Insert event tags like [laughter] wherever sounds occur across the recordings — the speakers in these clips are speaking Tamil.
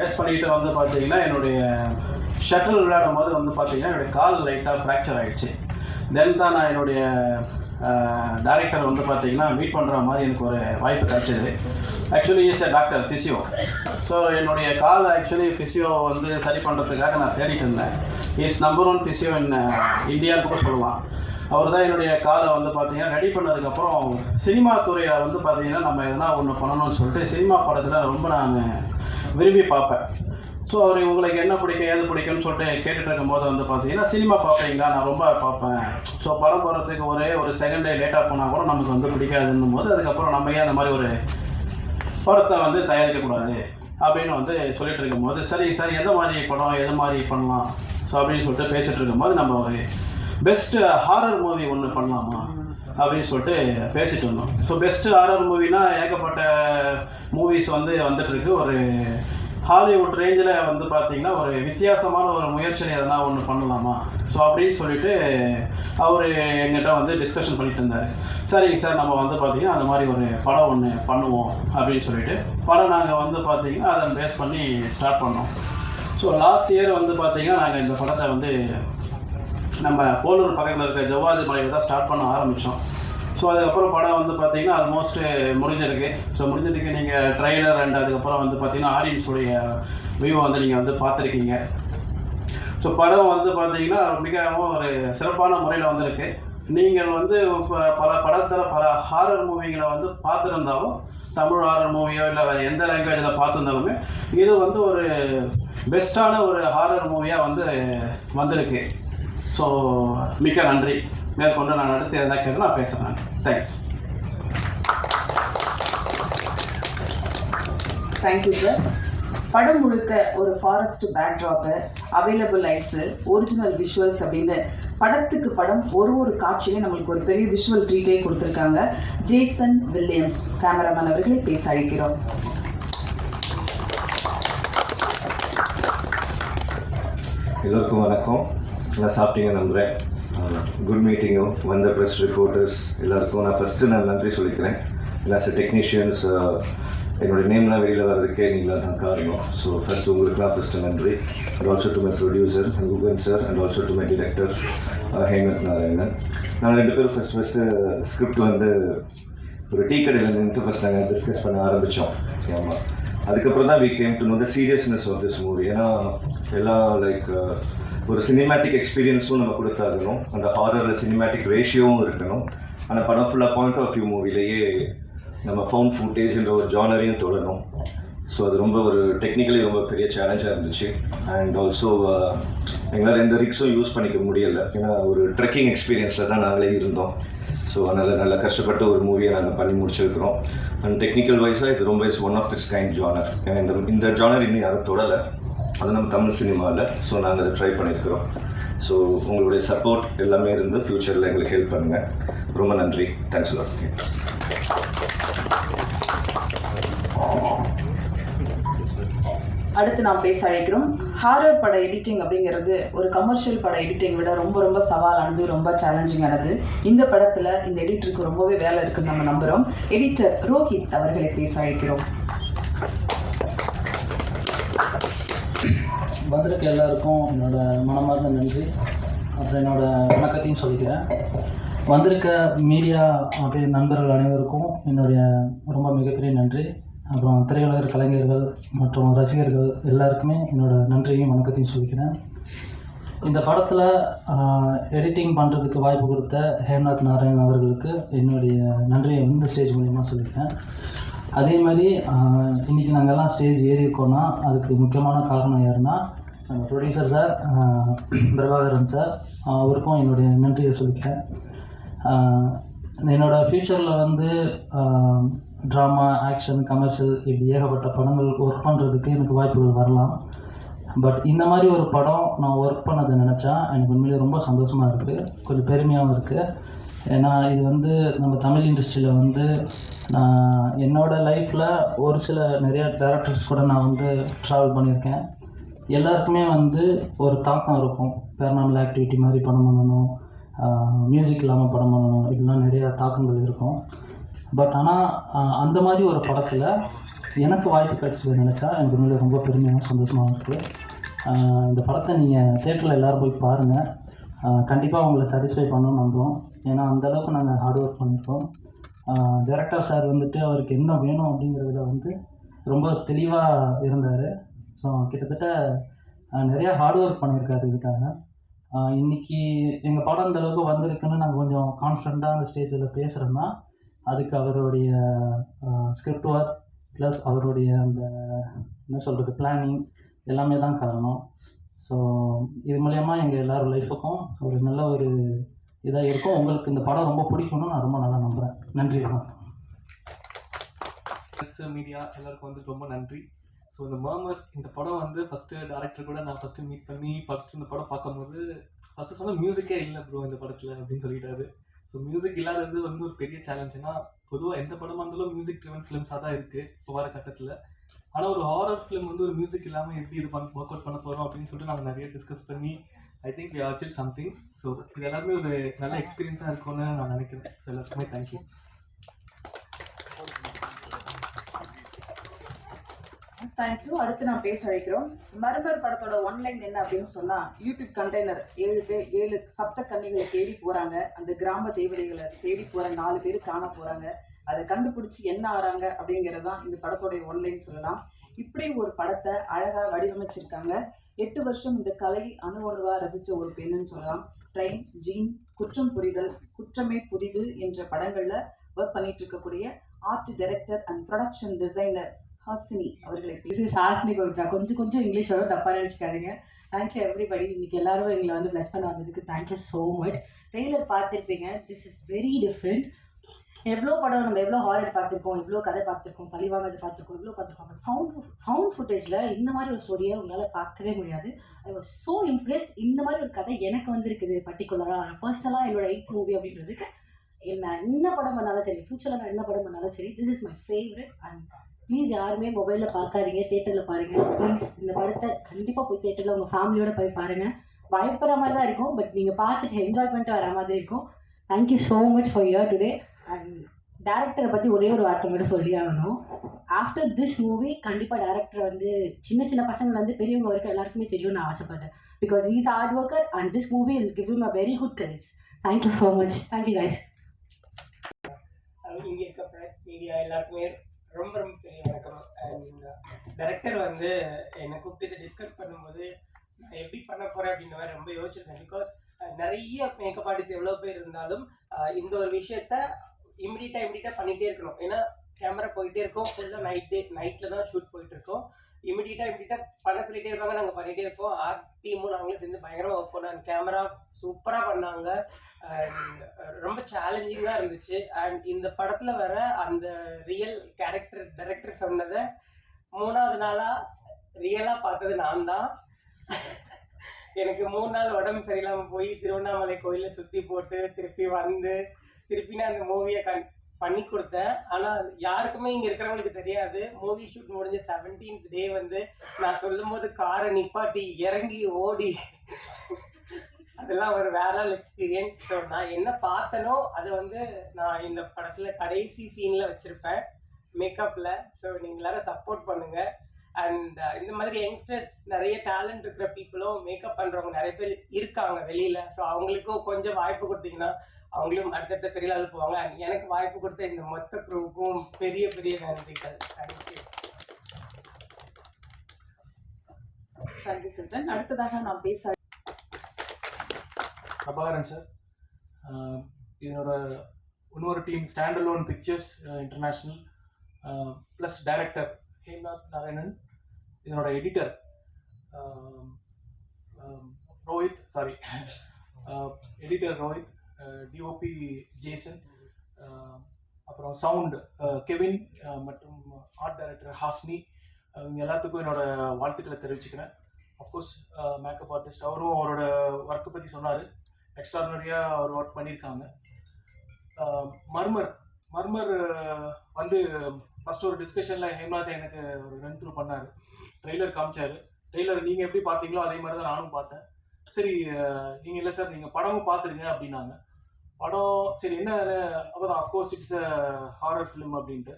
ஃபேஸ் பண்ணிக்கிட்டு வந்து பார்த்தீங்கன்னா என்னுடைய ஷட்டில் விளையாடும் போது வந்து பார்த்தீங்கன்னா என்னுடைய கால் லைட்டாக ஃப்ராக்சர் ஆகிடுச்சு தென் தான் நான் என்னுடைய டைரக்டர் வந்து பார்த்தீங்கன்னா மீட் பண்ணுற மாதிரி எனக்கு ஒரு வாய்ப்பு கிடைச்சிது. Actually is a doctor physio so என்னுடைய கால் ஆக்சுவலி ஃபிசியோ வந்து சரி பண்ணுறதுக்காக நான் தேடிட்டு இருந்தேன். Is number one physio in இந்தியான்னு கூட சொல்லலாம். அவர் தான் என்னுடைய காலை வந்து பார்த்தீங்கன்னா ரெடி பண்ணதுக்கப்புறம் சினிமா துறையில் வந்து பார்த்தீங்கன்னா நம்ம எதனா ஒன்று பண்ணணும்னு சொல்லிட்டு சினிமா படத்தில் ரொம்ப நான் விரும்பி பார்ப்பேன். ஸோ அவர் உங்களுக்கு என்ன பிடிக்கும் ஏது பிடிக்கும்னு சொல்லிட்டு கேட்டுட்டு இருக்கும்போது வந்து பார்த்தீங்கன்னா சினிமா பார்ப்பீங்களா? நான் ரொம்ப பார்ப்பேன். ஸோ படம் போகிறதுக்கு ஒரே ஒரு செகண்ட் டே லேட்டாக போனால் கூட நமக்கு வந்து பிடிக்காதுன்னும் போது அதுக்கப்புறம் நம்ம ஏன் அந்த மாதிரி ஒரு படத்தை வந்து தயாரிக்கக்கூடாது அப்படின்னு வந்து சொல்லிட்டு இருக்கும்போது சரி சார் எந்த மாதிரி படம் எது மாதிரி பண்ணலாம்? ஸோ அப்படின்னு சொல்லிட்டு பேசிகிட்டு இருக்கும்போது நம்ம ஒரு பெஸ்ட்டு ஹாரர் மூவி ஒன்று பண்ணலாமா? அப்படின்னு சொல்லிட்டு பேசிட்டு வந்தோம் ஸோ பெஸ்ட் ஹாரர் மூவினா ஏகப்பட்ட மூவிஸ் வந்து வந்துட்டு இருக்கு. ஒரு ஹாலிவுட் ரேஞ்சில் வந்து பார்த்தீங்கன்னா ஒரு வித்தியாசமான ஒரு முயற்சியில் எதனா ஒன்று பண்ணலாமா? ஸோ அப்படின்னு சொல்லிட்டு அவர் எங்கிட்ட வந்து டிஸ்கஷன் பண்ணிட்டு இருந்தார். சரிங்க சார் நம்ம வந்து பார்த்தீங்கன்னா அந்த மாதிரி ஒரு படம் ஒன்று பண்ணுவோம் அப்படின்னு சொல்லிட்டு. படம் நாங்கள் வந்து பார்த்தீங்கன்னா அதை பேஸ் பண்ணி ஸ்டார்ட் பண்ணோம். ஸோ லாஸ்ட் இயர் வந்து பார்த்தீங்கன்னா நாங்கள் இந்த படத்தை வந்து நம்ம போலூர் பக்கத்தில் இருக்க ஜவ்வாது மலையில் தான் ஸ்டார்ட் பண்ண ஆரம்பித்தோம் ஸோ அதுக்கப்புறம் படம் வந்து பார்த்தீங்கன்னா ஆல்மோஸ்ட் முடிஞ்சிருக்கு. ஸோ முடிஞ்சதுக்கு நீங்கள் ட்ரெய்லர் அண்ட் அதுக்கப்புறம் வந்து பார்த்தீங்கன்னா ஆடியன்ஸுடைய வியூ வந்து நீங்கள் வந்து பார்த்துருக்கீங்க. ஸோ படம் வந்து பார்த்தீங்கன்னா மிகவும் ஒரு சிறப்பான முறையில் வந்திருக்கு. நீங்கள் வந்து இப்போ பல படத்தில் பல ஹாரர் மூவிங்களை வந்து பார்த்துருந்தாலும் தமிழ் ஹாரர் மூவியோ இல்லை வேறு எந்த லாங்குவேஜில் பார்த்துருந்தாலுமே இது வந்து ஒரு பெஸ்ட்டான ஒரு ஹாரர் மூவியாக வந்து வந்திருக்கு. ஸோ மிக்க நன்றி. மேற்கொண்டு நான் அடுத்து எதாவது கேட்டு நான் பேசுகிறேன் தேங்க்ஸ் தேங்க்யூ சார் படம் முழுக்க ஒரு forest backdrop available lights original visuals அப்படின்னு படத்துக்கு படம் ஒரு ஒரு காட்சியிலையும் நம்மளுக்கு ஒரு பெரிய விஷுவல் ட்ரீட்டே கொடுத்துருக்காங்க. ஜேசன் வில்லியம்ஸ் கேமராமேன் அவர்களை பேச அழைக்கிறோம். எல்லோருக்கும் வணக்கம். எல்லாம் சாப்பிட்டீங்க நம்புகிறேன் குட் மீட்டிங்கும் வந்த ப்ரெஸ் ரிப்போர்ட்டர்ஸ் எல்லாருக்கும் நான் ஃபஸ்ட்டு நான் நன்றி சொல்லிக்கிறேன். எல்லா டெக்னீஷியன்ஸ் என்னுடைய நேம்லாம் வெளியில் வர்றதுக்கே நீங்களாம் தான் காரணம். ஸோ ஃபஸ்ட் உங்களுக்குலாம் ஃபஸ்ட்டு நன்றி. And also to my producer Guhan sir and also to my director Hemanth Narayanan நாங்கள் ரெண்டு பேரும் ஃபஸ்ட் ஃபஸ்ட்டு ஸ்கிரிப்ட் வந்து ஒரு டீ கடையில் நின்று ஃபஸ்ட் நாங்கள் டிஸ்கஸ் பண்ண ஆரம்பித்தோம் ஆமாம் அதுக்கப்புறம் தான் we came to know the seriousness of this movie ஏன்னா எல்லா லைக் ஒரு சினிமேட்டிக் எக்ஸ்பீரியன்ஸும் நம்ம கொடுத்தாகணும். அந்த ஹாரர் சினிமேட்டிக் ரேஷியோவும் இருக்கணும். ஆனால் படம் ஃபுல்லாக பாயிண்ட் ஆஃப் வியூ மூவிலேயே நம்ம ஃபவுண்ட் ஃபுட்டேஜ்ன்ற ஒரு ஜானரையும் தொடரும் ஸோ அது ரொம்ப ஒரு டெக்னிக்கலி ரொம்ப பெரிய சேலஞ்சாக இருந்துச்சு. அண்ட் ஆல்சோ எங்களால் எந்த ரிக்ஸும் யூஸ் பண்ணிக்க முடியலை. ஏன்னா ஒரு ட்ரெக்கிங் எக்ஸ்பீரியன்ஸில் தான் நாங்களே இருந்தோம். ஸோ அதனால் நல்லா கஷ்டப்பட்டு ஒரு மூவியை நாங்கள் பண்ணி முடிச்சிருக்கிறோம். அண்ட் டெக்னிக்கல் வைஸாக இது ரொம்ப is one of this kind genre ஏன்னா இந்த இந்த ஜானர் இன்னும் யாரும் தொடலை. அது நம்ம தமிழ் சினிமாவில் ஸோ நாங்கள் அதை ட்ரை பண்ணியிருக்கிறோம். ஸோ உங்களுடைய சப்போர்ட் எல்லாமே இருந்து ஃப்யூச்சரில் எங்களுக்கு ஹெல்ப் பண்ணுங்கள் ரொம்ப நன்றி. தேங்க்ஸ் லாட் அடுத்து நாம் பேச அழைக்கிறோம். ஹாரர் பட எடிட்டிங் அப்படிங்கிறது ஒரு கமர்ஷியல் பட எடிட்டிங் விட ரொம்ப ரொம்ப சவாலானது ரொம்ப சேலஞ்சிங்கானது இந்த படத்தில் இந்த எடிட்டருக்கு ரொம்பவே வேலை இருக்குன்னு நம்ம நம்புகிறோம் எடிட்டர் ரோஹித் அவர்களை பேச அழைக்கிறோம். வந்திருக்க எல்லாருக்கும் என்னோட மனமார்ந்த நன்றி. அப்புறம் என்னோட வணக்கத்தையும் சொல்லிக்கிறேன். வந்திருக்க மீடியா அப்படியே நண்பர்கள் அனைவருக்கும் என்னுடைய ரொம்ப மிகப்பெரிய நன்றி. அப்புறம் திரையுலகர் கலைஞர்கள் மற்றும் ரசிகர்கள் எல்லாருக்குமே என்னோட நன்றியையும் வணக்கத்தையும் சொல்லிக்கிறேன். இந்த படத்தில் எடிட்டிங் பண்ணுறதுக்கு வாய்ப்பு கொடுத்த ஹேம்நாத் நாராயணன் அவர்களுக்கு என்னுடைய நன்றியை இந்த ஸ்டேஜ் மூலயமா சொல்லிக்கிறேன். அதே மாதிரி இன்றைக்கி இன்னைக்கு நாங்கள் எல்லாம் ஸ்டேஜ் ஏறி இருக்கோம்னா அதுக்கு முக்கியமான காரணம் யாருன்னா நம்ம ப்ரொடியூசர் சார் பிரபாகரன் சார் அவருக்கும் என்னுடைய நன்றியை சொல்லிக்கிறேன். என்னோடய ஃப்யூச்சரில் வந்து ட்ராமா ஆக்ஷன் கமர்ஷியல் இப்படி ஏகப்பட்ட படங்கள் ஒர்க் பண்ணுறதுக்கு எனக்கு வாய்ப்புகள் வரலாம். பட் இந்த மாதிரி ஒரு படம் நான் ஒர்க் பண்ணதை நினச்சா எனக்கு உண்மையிலேயே ரொம்ப சந்தோஷமாக இருக்குது கொஞ்சம் பெருமையாகவும் இருக்குது ஏன்னா இது வந்து நம்ம தமிழ் இண்டஸ்ட்ரியில் வந்து நான் என்னோடய லைஃப்பில் ஒரு சில நிறையா டேரக்டர்ஸ் கூட நான் வந்து ட்ராவல் பண்ணியிருக்கேன். எல்லாருக்குமே வந்து ஒரு தாக்கம் இருக்கும். பேரனாமல் ஆக்டிவிட்டி மாதிரி படம் பண்ணணும் மியூசிக் இல்லாமல் படம் பண்ணணும் இப்படிலாம் நிறையா தாக்கங்கள் இருக்கும். பட் ஆனால் அந்த மாதிரி ஒரு படத்தில் எனக்கு வாய்ப்பு கிடைச்சது நினச்சா எனக்கு உண்மையிலே ரொம்ப பெருமையாக சந்தோஷமாக இருக்குது இந்த படத்தை நீங்கள் தேட்டரில் எல்லோரும் போய் பாருங்கள் கண்டிப்பாக உங்களை சாட்டிஸ்ஃபை பண்ணணும்னு நம்புகிறோம் ஏன்னா அந்தளவுக்கு நாங்கள் ஹார்ட் ஒர்க் பண்ணியிருக்கோம் டேரக்டர் சார் வந்துட்டு அவருக்கு என்ன வேணும் அப்படிங்கிறதுல வந்து ரொம்ப தெளிவாக இருந்தார். ஸோ கிட்டத்தட்ட நிறையா ஹார்ட் ஒர்க் பண்ணியிருக்காரு இதுக்காக. இன்னைக்கு எங்கள் படம் இந்த அளவுக்கு வந்திருக்குன்னு நாங்கள் கொஞ்சம் கான்ஃபிடண்ட்டாக அந்த ஸ்டேஜில் பேசுகிறோன்னா அதுக்கு அவருடைய ஸ்கிரிப்ட் ஒர்க் ப்ளஸ் அவருடைய அந்த என்ன சொல்கிறது பிளானிங் எல்லாமே தான் காரணம். ஸோ இது மூலயமா எங்கள் எல்லாரும் லைஃபுக்கும் ஒரு நல்ல ஒரு இதாக இருக்கும். உங்களுக்கு இந்த படம் ரொம்ப பிடிக்கும்னு நான் ரொம்ப நல்லா நம்புகிறேன் நன்றி மீடியா எல்லாருக்கும் வந்து ரொம்ப நன்றி. ஸோ இந்த மாமர் இந்த படம் வந்து ஃபஸ்ட்டு டேரக்டர் கூட நான் ஃபஸ்ட்டு மீட் பண்ணி ஃபஸ்ட்டு இந்த படம் பார்க்கும்போது ஃபஸ்ட்டு சொன்ன மியூசிக்கே இல்லை ப்ரோ இந்த படத்தில் அப்படின்னு சொல்லிட்டாரு. ஸோ மியூசிக் இல்லாதது வந்து ஒரு பெரிய சேலஞ்சுனா பொதுவாக எந்த படமாக இருந்தாலும் மியூசிக் ட்ரிவன் ஃபிலிம்ஸாக தான் இருக்குது இப்போ வர கட்டத்தில். ஆனால் ஒரு ஹாரர் ஃபிலிம் வந்து ஒரு மியூசிக் இல்லாமல் எப்படி இது பண்ண ஒர்க் அவுட் பண்ண போகிறோம் அப்படின்னு சொல்லிட்டு நாங்கள் நிறைய டிஸ்கஸ் பண்ணி I think we achieve something so இது எல்லாமே ஒரு நல்ல எக்ஸ்பீரியன்ஸாக இருக்கும்னு நான் நினைக்கிறேன். ஸோ எல்லாருக்குமே தேங்க்யூ தேங்க்யூ அடுத்து நான் பேச வைக்கிறோம். மர்மர் படத்தோட ஒன்லைன் என்ன அப்படின்னு சொன்னா யூடியூப் கண்டெய்னர் ஏழு பேர் ஏழு சப்த கன்னிகளை தேடி போறாங்க. அந்த கிராம தேவதைகளை தேடி போற நாலு பேர் காண போறாங்க. அதை கண்டுபிடிச்சு என்ன ஆறாங்க அப்படிங்கிறது தான் இந்த படத்தோடைய ஒன்லைன் சொல்லலாம். இப்படி ஒரு படத்தை அழகா வடிவமைச்சிருக்காங்க. எட்டு வருஷம் இந்த கலை அணு அணுவா ரசிச்ச ஒரு பெண்ணுன்னு சொல்லலாம். ட்ரெயின் ஜீன் குற்றம் புரிதல் குற்றமே புதிது என்ற படங்கள்ல ஒர்க் பண்ணிட்டு இருக்கக்கூடிய art director and production designer Hasini அவர்களை பேசி. இஸ் ஹாஸ்னி பவித்ரா கொஞ்சம் கொஞ்சம் இங்கிலீஷ் வரும் தப்பாக நினச்சிக்காதீங்க. தேங்க்யூ எவ்ரிபடி இன்னைக்கு எல்லாரும் எங்களை வந்து ப்ளஸ் பண்ண வந்ததுக்கு thank you so much trailer பார்த்துருப்பீங்க. திஸ் இஸ் வெரி டிஃப்ரெண்ட் எவ்வளோ படம் நம்ம எவ்வளோ ஹாரர் பார்த்துருக்கோம் எவ்வளோ கதை பார்த்துருக்கோம் பழி வாங்குறது பார்த்துருக்கோம் எவ்வளோ பார்த்துருக்கோம். பட் ஃபவுண்ட் ஃபவுண்ட் ஃபுட்டேஜில் இந்த மாதிரி ஒரு ஸ்டோரியை உங்களால் பார்க்கவே முடியாது. ஐ வாஸ் ஸோ இம்ப்ரெஸ்ட் இந்த மாதிரி ஒரு கதை எனக்கு வந்திருக்குது பர்டிகுலராக பர்சனலாக என்னோட எயிட் மூவி அப்படின்றதுக்கு என்ன என்ன படம் பண்ணாலும் சரி ஃப்யூச்சரில் நான் என்ன படம் பண்ணாலும் சரி this is my favourite and please யாருமே மொபைலில் பார்க்காதீங்க தேட்டரில் பாருங்கள் ப்ளீஸ் இந்த படத்தை கண்டிப்பாக போய் தேட்டரில் உங்கள் ஃபேமிலியோட போய் பாருங்கள் பயப்படுற மாதிரி தான் இருக்கும் பட் நீங்கள் பார்த்துட்டு என்ஜாய் பண்ணிட்டு வர மாதிரி இருக்கும். Thank you so much for here today and டேரக்டரை பற்றி ஒரே ஒரு வார்த்தை மட்டும் சொல்லி ஆகணும். ஆஃப்டர் திஸ் மூவி கண்டிப்பாக டேரக்டர் வந்து சின்ன சின்ன பசங்கள்லேருந்து பெரியவங்க வரைக்கும் எல்லாருக்குமே தெரியும் நான் ஆசைப்படுறேன். Because is hard worker and this movie will give him a very good credits thank you so much thank you guys இங்கே இருக்க மீடியா எல்லாருக்குமே ரொம்ப ரொம்ப பெரிய வணக்கம் அண்ட் டைரக்டர் வந்து என்னை கூப்பிட்டு டிஸ்கஸ் பண்ணும்போது நான் எப்படி பண்ண போகிறேன் அப்படின்ற மாதிரி ரொம்ப யோசிச்சிருந்தேன். பிகாஸ் நிறைய மேக்கப் ஆர்டிஸ்ட் எவ்வளோ பேர் இருந்தாலும் இந்த ஒரு விஷயத்த இமிடியட்டாக இமிடியட்டாக பண்ணிகிட்டே இருக்கணும். ஏன்னா கேமரா போயிட்டே இருக்கும். ஃபுல்லாக நைட்டே நைட்டில் தான் ஷூட் போயிட்டு இருக்கோம். இமிடியட்டாக இமிடியட்டாக பண்ண சொல்லிட்டே இருப்பாங்க. நாங்கள் பண்ணிகிட்டே இருப்போம். ஆர்ட் டீமும் நாங்களும் சேர்ந்து பயங்கரமாக ஒர்க் பண்ணாங்க கேமரா சூப்பராக பண்ணாங்க. Uh, ரொம்ப சேலஞ்சிங்காக இருந்துச்சு. அண்ட் இந்த படத்தில் வர அந்த ரியல் கேரக்டர் டைரக்டர் சொன்னதை மூணாவது நாளாக ரியலாக பார்த்தது நான் தான் எனக்கு மூணு நாள் உடம்பு சரியில்லாமல் போய் திருவண்ணாமலை கோயிலில் சுற்றி போட்டு திருப்பி வந்து திருப்பி நான் அந்த மூவியை கண் பண்ணி கொடுத்தேன். ஆனால் யாருக்குமே இங்கே இருக்கிறவங்களுக்கு தெரியாது. மூவி ஷூட் முடிஞ்ச செவன்டீன்த் டே வந்து நான் சொல்லும்போது காரை நிப்பாட்டி இறங்கி ஓடி அதெல்லாம் ஒரு வேற எக்ஸ்பீரியன்ஸ் ஸோ நான் என்ன பார்த்தனோ அதை வந்து நான் இந்த படத்தில் கடைசி சீனில் வச்சுருப்பேன் மேக்கப்பில் ஸோ நீங்கள் எல்லாரும் சப்போர்ட் பண்ணுங்க. அண்ட் uh, இந்த மாதிரி யங்ஸ்டர்ஸ் நிறைய டேலண்ட் இருக்கிற பீப்புளும் மேக்கப் பண்ணுறவங்க நிறைய பேர் இருக்காங்க வெளியில். ஸோ அவங்களுக்கும் கொஞ்சம் வாய்ப்பு கொடுத்தீங்கன்னா அவங்களும் அடுத்தடுத்த பெரிய அளவு போவாங்க. அண்ட் எனக்கு வாய்ப்பு கொடுத்த இந்த மொத்த குரூப்புக்கும் பெரிய பெரிய நன்றிகள். தேங்க்யூ தேங்க்யூ சில்டன் அடுத்ததாக நான் பேச பிரபாகரன் சார். இதனோட இன்னொரு team stand alone pictures international plus director Hemnath Narayanan. இதனோட editor Rohit sorry editor Rohit DOP Jason அப்புறம் சவுண்ட் கெவின் மற்றும் ஆர்ட் டைரக்டர் ஹாஸ்னி இவங்க எல்லாத்துக்கும் என்னோட வாழ்த்துக்களை தெரிவிச்சுக்கிறேன். அஃப்கோர்ஸ் மேக்கப் ஆர்டிஸ்ட் அவரும் அவரோட ஒர்க்கை பற்றி சொன்னார். எக்ஸ்ட்ராடனரியாக அவர் ஒர்க் பண்ணியிருக்காங்க. மர்மர் மர்மர் வந்து ஃபஸ்ட் ஒரு டிஸ்கஷனில் ஹேம்நாத் எனக்கு ஒரு ரன் த்ரூ பண்ணார். ட்ரெய்லர் காமிச்சார். ட்ரெய்லர் நீங்கள் எப்படி பார்த்தீங்களோ அதே மாதிரி தான் நானும் பார்த்தேன். சரி நீங்கள் இல்லை சார் நீங்கள் படமும் பார்த்துருங்க அப்படின்னாங்க. படம் சரி என்ன அப்பதான் அஃப்கோர்ஸ் இட்ஸ் ஹாரர் ஃபிலிம் அப்படின்ட்டு.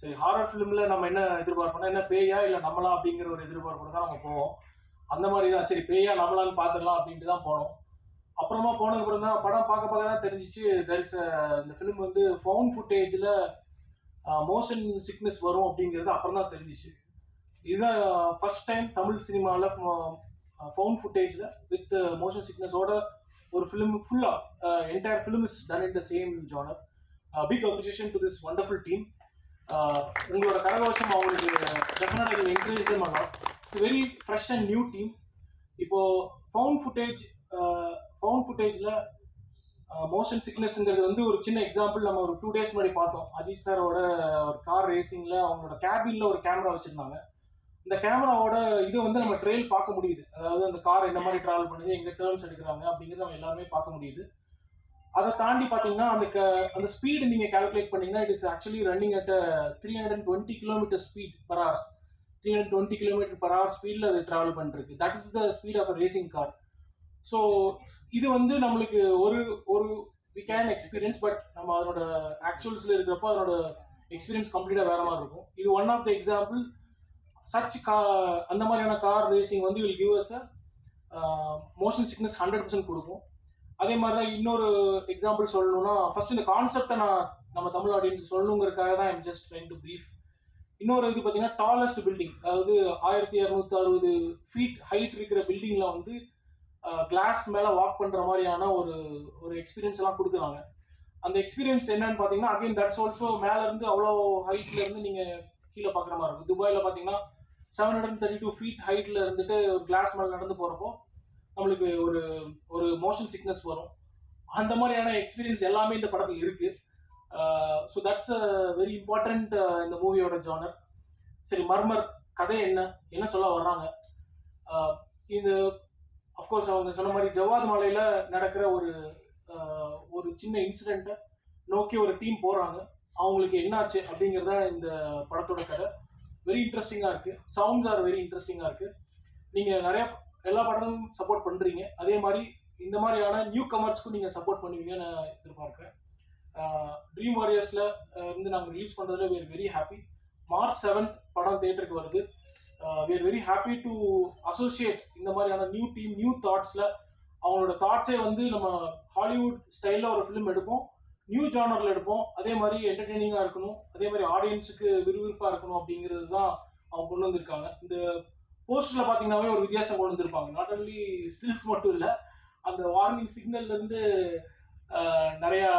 சரி ஹாரர் ஃபிலிமில் நம்ம என்ன எதிர்பார்ப்போம்னா என்ன பேயா இல்லை நம்மளா அப்படிங்கிற ஒரு எதிர்பார்ப்போட தான் நம்ம போவோம். அந்த மாதிரி தான். சரி பேயா நம்மளான்னு பார்த்துடலாம் அப்படின்ட்டு தான் போனோம். அப்புறமா போனதுக்கப்புறம் தான் படம் பார்க்க பார்க்க தான் தெரிஞ்சிச்சு. தரிச இந்த ஃபிலிம் வந்து ஃபவுண்ட் ஃபுட்டேஜில் மோஷன் சிக்னஸ் வரும் அப்படிங்கிறது அப்புறம் தான் தெரிஞ்சிச்சு. இதுதான் ஃபர்ஸ்ட் டைம் தமிழ் சினிமாவில் ஃபவுண்ட் ஃபுட்டேஜில் வித் மோஷன் சிக்னஸோட ஒரு ஃபிலிம் ஃபுல்லாக entire film is done in the same genre big appreciation to this wonderful team உங்களோட கரகவசம் அவங்களுக்கு டெஃபினட்டாக இதில் என்கரேஜ் பண்ணலாம் it's very fresh and new team இப்போ ஃபவுண்ட் ஃபுட்டேஜ் ஃபவுண்ட் ஃபுட்டேஜில் மோஷன் சிக்னஸ்ங்கிறது வந்து ஒரு சின்ன எக்ஸாம்பிள் நம்ம ஒரு டூ டேஸ் முன்னாடி பார்த்தோம். அஜித் சாரோட ஒரு கார் ரேசிங்கில் அவங்களோட கேபினில் ஒரு கேமரா வச்சுருந்தாங்க. இந்த கேமராவோட இது வந்து நம்ம ட்ரெயில் பார்க்க முடியுது. அதாவது அந்த கார் என்ன மாதிரி ட்ராவல் பண்ணுது எங்கே டேர்ன்ஸ் எடுக்கிறாங்க அப்படிங்கிறது நம்ம எல்லாருமே பார்க்க முடியுது. அதை தாண்டி பார்த்தீங்கன்னா அந்த க அந்த ஸ்பீடு நீங்கள் கால்குலேட் பண்ணீங்கன்னா it is actually running at three hundred twenty kilometre speed per hours three hundred twenty kilometre per hour ஸ்பீடில் அது ட்ராவல் பண்ணிருக்கு. That is the speed of racing car so இது வந்து நம்மளுக்கு ஒரு ஒரு வி கேன் எக்ஸ்பீரியன்ஸ் பட் நம்ம அதனோட ஆக்சுவல்ஸில் இருக்கிறப்ப அதனோட எக்ஸ்பீரியன்ஸ் கம்ப்ளீட்டாக வேற மாதிரி இருக்கும். இது one of the example such கா அந்த மாதிரியான கார் ரேசிங் வந்து will give us motion sickness hundred percent கொடுக்கும். அதே மாதிரி தான் இன்னொரு எக்ஸாம்பிள் சொல்லணும்னா ஃபர்ஸ்ட் இந்த கான்செப்டை நான் நம்ம தமிழ் ஆடியன்ஸ் சொல்லணுங்கிறதுக்காக தான் I'm just trying to brief இன்னொரு இது பார்த்தீங்கன்னா டாலஸ்ட் பில்டிங் அதாவது ஆயிரத்தி இரநூத்தி அறுபது ஃபீட் ஹைட் இருக்கிற பில்டிங்கில் வந்து கிளாஸ் மேலே வாக் பண்ணுற மாதிரியான ஒரு ஒரு எக்ஸ்பீரியன்ஸ் எல்லாம் கொடுக்குறாங்க. அந்த எக்ஸ்பீரியன்ஸ் என்னன்னு பார்த்தீங்கன்னா அகைன் தட்ஸ் ஆல்சோ மேலேருந்து அவ்வளோ ஹைட்ல இருந்து நீங்கள் கீழே பார்க்குற மாதிரி இருக்கும். துபாயில் பார்த்தீங்கன்னா seven hundred thirty two feet ஹைட்ல இருந்துட்டு ஒரு கிளாஸ் மேலே நடந்து போகிறப்போ நம்மளுக்கு ஒரு ஒரு மோஷன் சிக்னஸ் வரும். அந்த மாதிரியான எக்ஸ்பீரியன்ஸ் எல்லாமே இந்த படத்தில் இருக்கு. So that's a very important இந்த மூவியோட ஜானர் சரி மர்மர் கதை என்ன? என்ன சொல்ல வர்றாங்க? இது அஃப்கோர்ஸ் அவங்க சொன்ன மாதிரி ஜவாத் மலையில நடக்கிற ஒரு ஒரு சின்ன இன்சிடெண்ட்டை நோக்கி ஒரு டீம் போறாங்க. அவங்களுக்கு என்னாச்சு அப்படிங்கிறத இந்த படத்தோட கதை வெரி இன்ட்ரெஸ்டிங்காக இருக்கு. சவுண்ட்ஸ் ஆர் வெரி இன்ட்ரெஸ்டிங்காக இருக்கு. நீங்கள் நிறையா எல்லா படமும் சப்போர்ட் பண்ணுறீங்க அதே மாதிரி இந்த மாதிரியான நியூ கமர்ஸ்க்கும் நீங்கள் சப்போர்ட் பண்ணுவீங்கன்னு நான் எதிர்பார்க்குறேன். ட்ரீம் வாரியர்ஸில் இருந்து நாங்கள் ரிலீஸ் பண்ணுறதுல we're very happy March seventh படம் தேட்டருக்கு வருது. We are very happy to associate இந்த மாதிரியான நியூ டீம் நியூ தாட்ஸில் அவங்களோட தாட்ஸே வந்து நம்ம ஹாலிவுட் ஸ்டைலில் ஒரு ஃபிலிம் எடுப்போம். நியூ ஜானரில் எடுப்போம். அதே மாதிரி என்டர்டெய்னிங்காக இருக்கணும். அதே மாதிரி ஆடியன்ஸுக்கு விறுவிறுப்பாக இருக்கணும் அப்படிங்கிறது தான் அவங்க கொண்டு வந்திருக்காங்க. இந்த போஸ்டரில் பார்த்தீங்கன்னாவே ஒரு வித்தியாசம் கொண்டு வந்திருப்பாங்க. நாட் ஒன்லி ஸ்டில்ஸ் மட்டும் இல்லை அந்த வார்னிங் சிக்னல்லேருந்து uh, நிறையா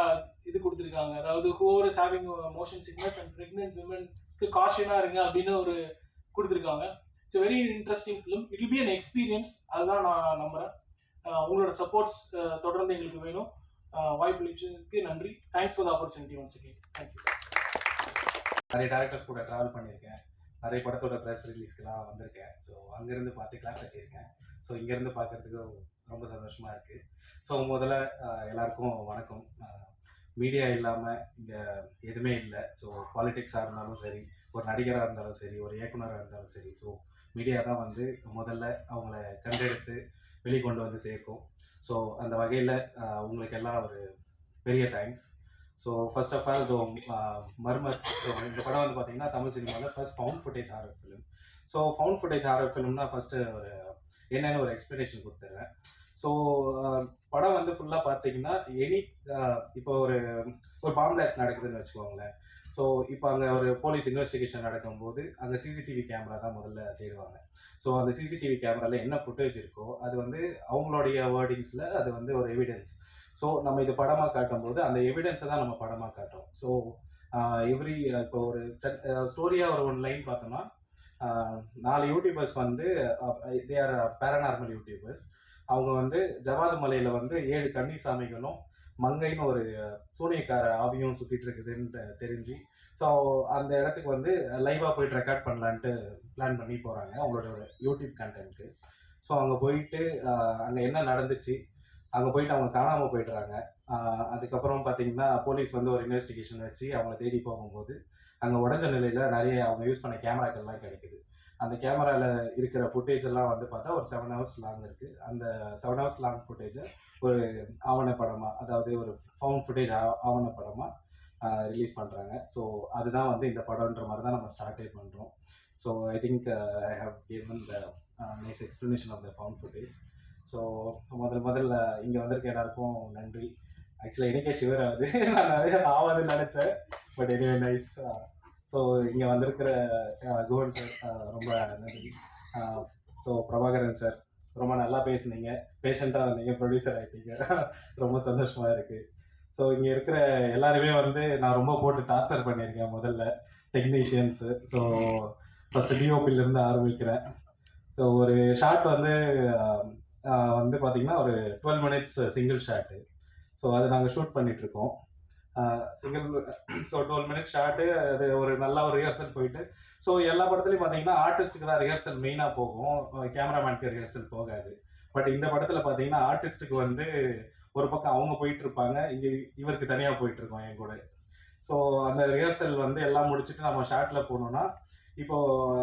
இது கொடுத்துருக்காங்க. அதாவது ஹோர் is having motion sickness and pregnant விமனுக்கு காஷனாக இருங்க அப்படின்னு ஒரு கொடுத்துருக்காங்க. It's very interesting film it will be an experience அதுதான் நான் நம்புகிறேன் உங்களோட சப்போர்ட்ஸ் தொடர்ந்து எங்களுக்கு வேணும். வாய்ப்பு நன்றி. Thanks for the opportunity once again thank you நிறைய டேரக்டர்ஸ் கூட ட்ராவல் பண்ணியிருக்கேன். நிறைய படத்தோட ப்ரெஸ் ரிலீஸ்க்கெலாம் வந்திருக்கேன். ஸோ அங்கேருந்து பார்த்து கிளாஸ் கட்டியிருக்கேன். ஸோ இங்கேருந்து பார்க்கறதுக்கு ரொம்ப சந்தோஷமாக இருக்குது ஸோ முதல்ல எல்லாருக்கும் வணக்கம். மீடியா இல்லாமல் இங்கே எதுவுமே இல்லை. ஸோ பாலிடிக்ஸாக இருந்தாலும் சரி ஒரு நடிகராக இருந்தாலும் சரி ஒரு இயக்குனராக இருந்தாலும் சரி ஸோ மீடியா தான் வந்து முதல்ல அவங்கள கண்டெடுத்து வெளிக்கொண்டு வந்து சேர்க்கும். ஸோ அந்த வகையில் உங்களுக்கு எல்லாம் ஒரு பெரிய thanks so first of all இதோ மர்மர் ஸோ இந்த படம் வந்து பார்த்தீங்கன்னா தமிழ் சினிமாவில் first found footage horror film so found footage horror ஃபிலிம்னா first ஒரு என்னென்னு ஒரு எக்ஸ்ப்ளனேஷன் கொடுத்துட்றேன் ஸோ படம் வந்து ஃபுல்லாக பார்த்தீங்கன்னா எனி இப்போ ஒரு ஒரு பாம்பிளாஸ் நடக்குதுன்னு வச்சுக்கோங்களேன். ஸோ இப்போ அங்கே ஒரு போலீஸ் இன்வெஸ்டிகேஷன் நடக்கும்போது அங்கே சிசிடிவி கேமரா தான் முதல்ல தேடுவாங்க. ஸோ அந்த சிசிடிவி கேமராவில் என்ன ஃபுட்டேஜ் இருக்கோ அது வந்து அவங்களுடைய வேர்டிங்ஸில் அது வந்து ஒரு எவிடன்ஸ் ஸோ நம்ம இது படமாக காட்டும்போது அந்த எவிடன்ஸை தான் நம்ம படமாக காட்டுறோம். ஸோ எவ்ரி இப்போ ஒரு ஸ்டோரியாக ஒரு ஒன் லைன் பார்த்தோம்னா நாலு யூடியூபர்ஸ் வந்து தே ஆர் பேரநார்மல் யூடியூபர்ஸ் அவங்க வந்து ஜவாது மலையில் வந்து ஏழு கன்னி சாமிகளும் மங்கைன்னு ஒரு சூனியக்கார ஆவியும் சுற்றிட்டு இருக்குதுன்னு தெரிஞ்சு. ஸோ அந்த இடத்துக்கு வந்து லைவாக போயிட்டு ரெக்கார்ட் பண்ணலான்ட்டு பிளான் பண்ணி போகிறாங்க அவங்களோட ஒரு யூடியூப் கண்டென்ட்க்கு ஸோ அங்கே போயிட்டு அங்கே என்ன நடந்துச்சு அங்கே போயிட்டு அவங்க காணாமல் போயிடுறாங்க. அதுக்கப்புறம் பார்த்தீங்கன்னா போலீஸ் வந்து ஒரு இன்வெஸ்டிகேஷன் வச்சு அவங்கள தேடி போகும்போது அங்கே உடஞ்ச நிலையில் நிறைய அவங்க யூஸ் பண்ண கேமராக்கள்லாம் கிடைக்குது. அந்த கேமராவில் இருக்கிற ஃபுட்டேஜ் எல்லாம் வந்து பார்த்தா ஒரு செவன் ஹவர்ஸ் லாங் இருக்குது அந்த செவன் ஹவர்ஸ் லாங் ஃபுட்டேஜை ஒரு ஆவணப்படமாக அதாவது ஒரு ஃபவுண்ட் ஃபுட்டேஜ் ஆவணப்படமாக ரிலீஸ் பண்ணுறாங்க ஸோ அதுதான் வந்து இந்த படம்ன்ற மாதிரி தான் நம்ம ஸ்டார்டே பண்ணுறோம் so I think I have given the nice explanation of the found footage so முதல் முதல்ல இங்கே வந்திருக்க எல்லாருக்கும் நன்றி. ஆக்சுவலாக எனக்கே ஷிவர் ஆகுது. [laughs] நான் நிறைய நினச்சேன். பட் எனிவே நைஸ் ஸோ இங்கே வந்திருக்கிற குவன் சார் ரொம்ப நன்றி. ஸோ பிரபாகரன் சார் ரொம்ப நல்லா பேசுனீங்க. பேஷண்ட்டாக இருந்தீங்க ப்ரொடியூசர் ஆகிட்டீங்க ரொம்ப சந்தோஷமாக இருக்குது ஸோ இங்கே இருக்கிற எல்லாருமே வந்து நான் ரொம்ப போட்டு டார்ச்சர் பண்ணியிருக்கேன் முதல்ல டெக்னீஷியன்ஸு ஸோ ஃபஸ்ட்டு டிஓபிலேருந்து ஆரம்பிக்கிறேன். ஸோ ஒரு ஷாட் வந்து வந்து பார்த்தீங்கன்னா ஒரு twelve minutes single shot so அதை நாங்கள் ஷூட் பண்ணிகிட்ருக்கோம் single so twelve minutes shot அது ஒரு நல்ல ஒரு ரிஹர்சல் போயிட்டு. ஸோ எல்லா படத்துலையும் பார்த்தீங்கன்னா ஆர்டிஸ்ட்டுக்கு தான் ரிஹர்சல் மெயினாக போகும். கேமராமேனுக்கு ரிஹர்சல் போகாது. பட் இந்த படத்தில் பார்த்தீங்கன்னா ஆர்டிஸ்ட்டுக்கு வந்து ஒரு பக்கம் அவங்க போயிட்டு இருப்பாங்க. இங்கே இவருக்கு தனியாக போயிட்டு இருக்கோம் என் கூட. ஸோ அந்த ரிஹர்சல் வந்து எல்லாம் முடிச்சுட்டு நம்ம ஷார்ட்டில் போகணுன்னா இப்போ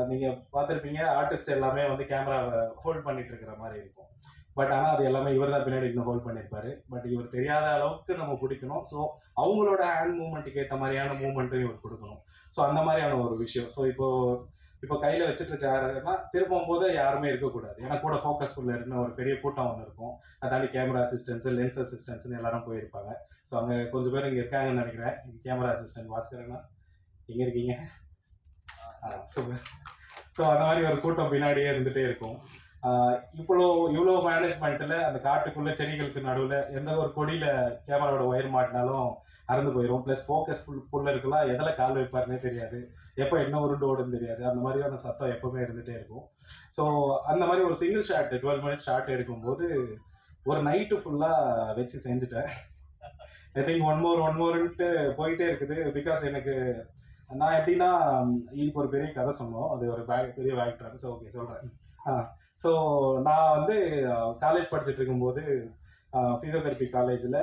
நீங்கள் பார்த்துருப்பீங்க ஆர்டிஸ்ட் எல்லாமே வந்து கேமராவை ஹோல்ட் பண்ணிட்டு இருக்கிற மாதிரி இருக்கும். பட் ஆனால் அது எல்லாமே இவர் தான் பின்னாடி இன்னும் ஹோல்ட் பண்ணியிருப்பாரு பட் இவர் தெரியாத அளவுக்கு நம்ம பிடிக்கணும். ஸோ அவங்களோட ஹேண்ட் மூவ்மெண்ட்டுக்கு ஏற்ற மாதிரியான மூவ்மெண்ட்டும் இவர் கொடுக்கணும். ஸோ அந்த மாதிரியான ஒரு விஷயம். ஸோ இப்போ இப்போ கையில் வச்சுட்டு இருக்காருன்னா திருப்பும் போது யாருமே இருக்கக்கூடாது. ஏன்னா கூட ஃபோக்கஸ் இருந்த ஒரு பெரிய கூட்டம் ஒன்று இருக்கும். அதாண்டி கேமரா அசிஸ்டன்ஸ் லென்ஸ் அசிஸ்டன்ஸ்னு எல்லாரும் போயிருப்பாங்க. ஸோ அங்கே கொஞ்சம் பேர் இங்கே இருக்காங்கன்னு நினைக்கிறேன். கேமரா அசிஸ்டன்ட் பாஸ்கரனா எங்கே இருக்கீங்க? சூப்பர் ஸோ அந்த மாதிரி ஒரு கூட்டம் பின்னாடியே இருந்துகிட்டே இருக்கும். இவ்வளோ இவ்வளோ மேனேஜ்மெண்ட்டில் அந்த காட்டுக்குள்ள செடிகளுக்கு நடுவில் எந்த ஒரு கொடியில் கேமராவோட ஒயர் மாட்டினாலும் அறந்து போயிடும் ப்ளஸ் ஃபோக்கஸ் ஃபுல் ஃபுல்ல இருக்கலாம் எதில் கால் வைப்பாருன்னே தெரியாது. எப்போ என்ன உருண்டு ஓடுன்னு தெரியாது. அந்த மாதிரியான சத்தம் எப்பவுமே இருந்துகிட்டே இருக்கும். ஸோ அந்த மாதிரி ஒரு single shot twelve minutes shot எடுக்கும்போது ஒரு நைட்டு ஃபுல்லாக வச்சு செஞ்சுட்டேன். I think one more one மோர்ன்ட்டு போயிட்டே இருக்குது. பிகாஸ் எனக்கு நான் எப்படின்னா இதுக்கு ஒரு பெரிய கதை சொன்னோம் அது ஒரு பேக் பெரிய பேக்ட்ராக் ஸோ ஓகே சொல்கிறேன் ஆ. ஸோ நான் வந்து காலேஜ் படிச்சுட்டு இருக்கும்போது ஃபிசியோதெரப்பி காலேஜில்